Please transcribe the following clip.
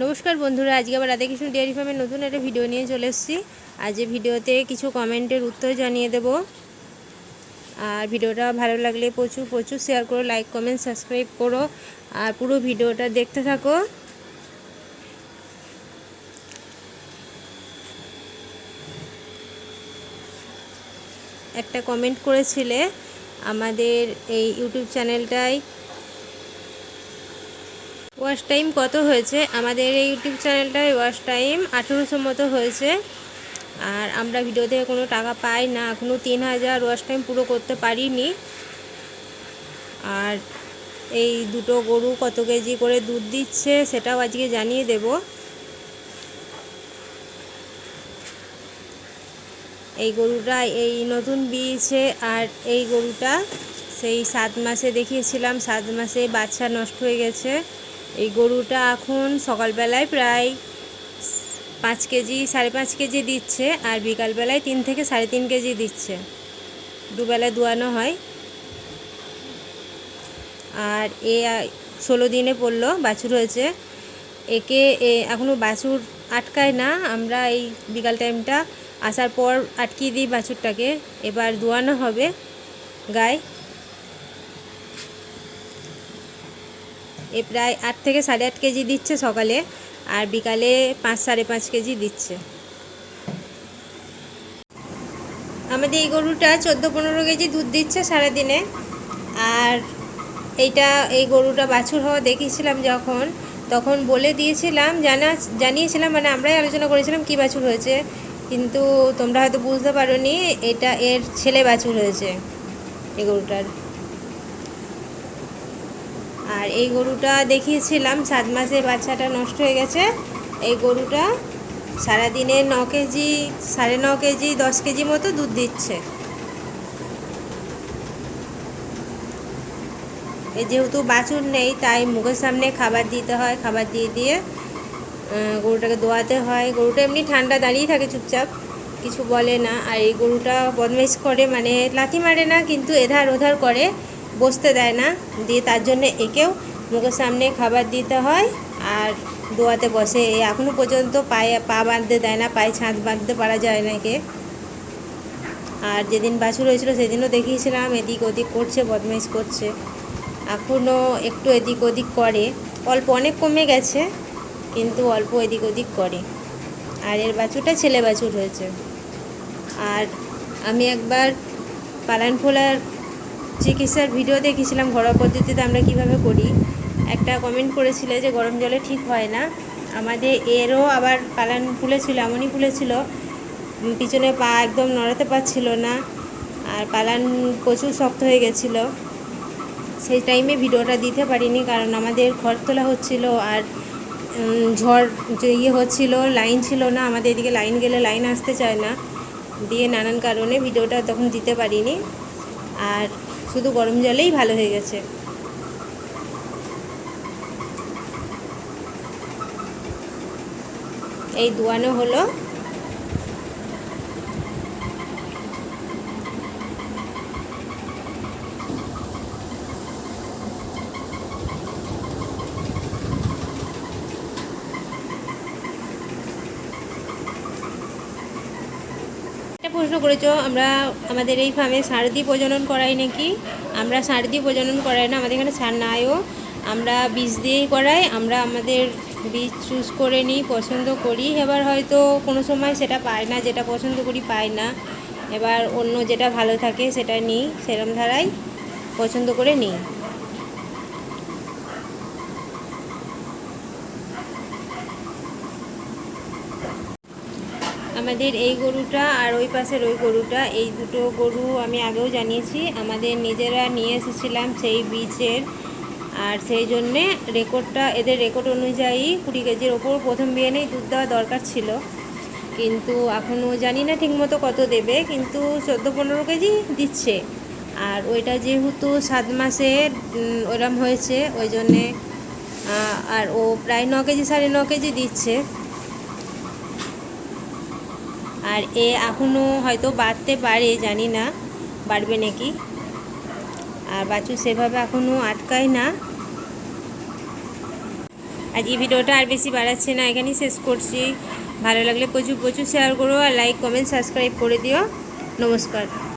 নমস্কার বন্ধুরা, আজকে আবার রাধাকৃষ্ণ ডেয়ারি ফার্মের নতুন একটা ভিডিও নিয়ে চলে এসেছি। আজ এই ভিডিওতে কিছু কমেন্টের উত্তর জানিয়ে দেব। আর ভিডিওটা ভালো লাগলে প্রচুর প্রচুর শেয়ার করো লাইক কমেন্ট সাবস্ক্রাইব করো। আর পুরো ভিডিওটা দেখতে থাকো। একটা কমেন্ট করেছিলে আমাদের এই ইউটিউব চ্যানেলটায় ওয়াশ টাইম কত হয়েছে? আমাদের এই ইউটিউব চ্যানেলটায় ওয়াশ টাইম আঠেরোশো মতো হয়েছে। আর আমরা ভিডিও থেকে কোনো টাকা পাই না। এখনও তিন হাজার ওয়াশ টাইম পুরো করতে পারিনি। আর এই দুটো গরু কত কেজি করে দুধ দিচ্ছে সেটাও আজকে জানিয়ে দেব। এই গরুটা এই নতুন বিয়েছে আর এই গরুটা সেই সাত মাসে দেখিয়েছিলাম। সাত মাসে বাচ্চা নষ্ট হয়ে গেছে। এই গরুটা এখন সকালবেলায় প্রায় পাঁচ কেজি, সাড়ে পাঁচ কেজি দিচ্ছে আর বিকালবেলায় তিন থেকে সাড়ে তিন কেজি দিচ্ছে। দুবেলায় দুয়ানো হয়। আর এ ষোলো দিনে পড়ল, বাছুর হয়েছে। একে এখনও বাছুর আটকায় না। আমরা এই বিকাল টাইমটা আসার পর আটকিয়ে দিই বাছুরটাকে। এবার দুয়ানো হবে গায়ে। এ প্রায় আট থেকে সাড়ে আট কেজি দিচ্ছে সকালে, আর বিকালে পাঁচ, সাড়ে পাঁচ কেজি দিচ্ছে। আমাদের এই গরুটা চোদ্দ, পনেরো কেজি দুধ দিচ্ছে সারাদিনে। আর এইটা, এই গরুটা বাছুর হওয়া দেখিয়েছিলাম যখন, তখন বলে দিয়েছিলাম, জানা, জানিয়েছিলাম মানে আমরাই আলোচনা করেছিলাম কী বাছুর হয়েছে। কিন্তু তোমরা হয়তো বুঝতে পারো এটা এর ছেলে বাছুর হয়েছে, এই গরুটার। আর এই গরুটা দেখিয়েছিলাম, সাত মাসে বাচ্চাটা নষ্ট হয়ে গেছে। এই গরুটা সারাদিনে ন কেজি, সাড়ে ন কেজি, দশ কেজি মতো দুধ দিচ্ছে। যেহেতু বাছুর নেই, তাই মুখের সামনে খাবার দিতে হয়, খাবার দিয়ে দিয়ে গরুটাকে দোয়াতে হয়। গরুটা এমনি ঠান্ডা দাঁড়িয়ে থাকে চুপচাপ, কিছু বলে না। আর এই গরুটা বদমাইশ করে মানে লাথি মারে না, কিন্তু এধার ওধার করে। বসতে দেয় না। দিয়ে তার জন্য একেও মুখের সামনে খাবার দিতে হয় আর দোয়াতে বসে। এখনও পর্যন্ত পায়ে পা বাঁধতে দেয় না, পায়ে ছাঁদ বাঁধতে পারা যায় না একে। আর যেদিন বাছুর হয়েছিল সেদিনও দেখিয়েছিলাম, এদিক ওদিক করছে, বদমাইশ করছে। এখনও একটু এদিক ওদিক করে। অল্প অনেক কমে গেছে, কিন্তু অল্প এদিক ওদিক করে। আর এর বাছুরটা ছেলে বাছুর হয়েছে। আর আমি একবার পালান ফোলার চিকিৎসার ভিডিও দেখেছিলাম ঘরোয়া পদ্ধতিতে আমরা কীভাবে করি। একটা কমেন্ট করেছিলে যে গরম জলে ঠিক হয় না। আমাদের এরও আবার পালান ফুলেছিল, এমনই ফুলেছিল। পিছনে পা একদম নড়াতে পারছিল না আর পালান প্রচুর শক্ত হয়ে গেছিল। সেই টাইমে ভিডিওটা দিতে পারিনি কারণ আমাদের ঘর তোলা হচ্ছিল আর ঝড় যে ইয়ে হচ্ছিল লাইন ছিল না। আমাদের এদিকে লাইন গেলে লাইন আসতে চায় না। দিয়ে নানান কারণে ভিডিওটা তখন দিতে পারিনি। আর শুধু গরম জলেই ভালো হয়ে গেছে। এই দোয়ানো হলো। প্রশ্ন করেছ, আমরা আমাদের এই ফার্মে সার দিয়ে প্রজনন করাই নাকি? আমরা সার দিয়ে প্রজনন করাই না, আমাদের এখানে সার নাইও আমরা বীজ দিয়েই করাই, আমরা আমাদের বীজ চুজ করে নিই, পছন্দ করি। এবার হয়তো কোনো সময় সেটা পাই না, যেটা পছন্দ করি পাই না। এবার অন্য যেটা ভালো থাকে সেটা নিই, সেরম ধারাই পছন্দ করে নিই। আমাদের এই গরুটা আর ওই পাশের ওই গরুটা, এই দুটো গরু আমি আগেও জানিয়েছি, আমাদের নিজেরা নিয়ে এসেছিলাম সেই বীজের। আর সেই জন্যে রেকর্ডটা, এদের রেকর্ড অনুযায়ী কুড়ি কেজির ওপর প্রথম বিয়েনেই দুধ দেওয়া দরকার ছিল। কিন্তু এখনও জানি না ঠিকমতো কত দেবে, কিন্তু চোদ্দ পনেরো কেজি দিচ্ছে। আর ওইটা যেহেতু সাত মাসে ওরম হয়েছে, ওই জন্যে আর ও প্রায় ন কেজি, সাড়ে ন কেজি দিচ্ছে। আর এ এখনও হয়তো বাড়তে পারে, জানি না, বাড়বে নাকি? আর বাচ্চু সেভাবে এখনও আটকায় না। আজ এই ভিডিওটা আর বেশি বাড়াচ্ছে না, এখানেই শেষ করছি। ভালো লাগলে প্রচুর প্রচুর শেয়ার করো আর লাইক কমেন্ট সাবস্ক্রাইব করে দিও। নমস্কার।